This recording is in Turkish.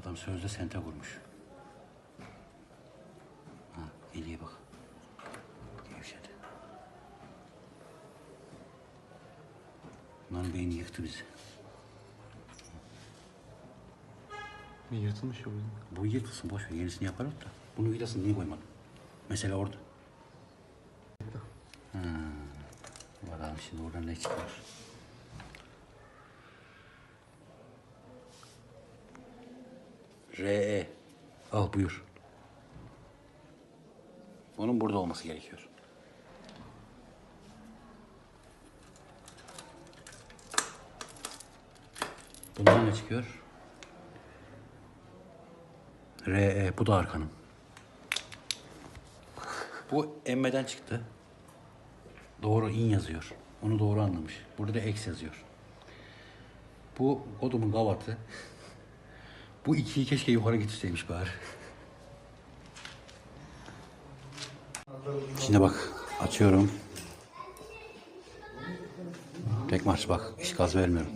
Adam sözde sente kurmuş. Ha, iyiliğe bak. Gevşedi. Bunların beyni yıktı bizi. Bir yırtılmış ya bu. Bu yırtılsın boş ver yenisini yaparız da. Bunun vidasını niye koymadın? Mesela orada. Ha. Bakalım şimdi oradan ne çıkıyor. RE. Al buyur. Bunun burada olması gerekiyor. Bundan ne çıkıyor? RE bu da arkanın. Bu emmeden çıktı. Doğru in yazıyor. Onu doğru anlamış. Burada da X yazıyor. Bu kodumun gavatı. Bu ikiyi keşke yukarı getirseymiş bari. Şimdi bak açıyorum. Tek marş bak. Hiç gaz vermiyorum.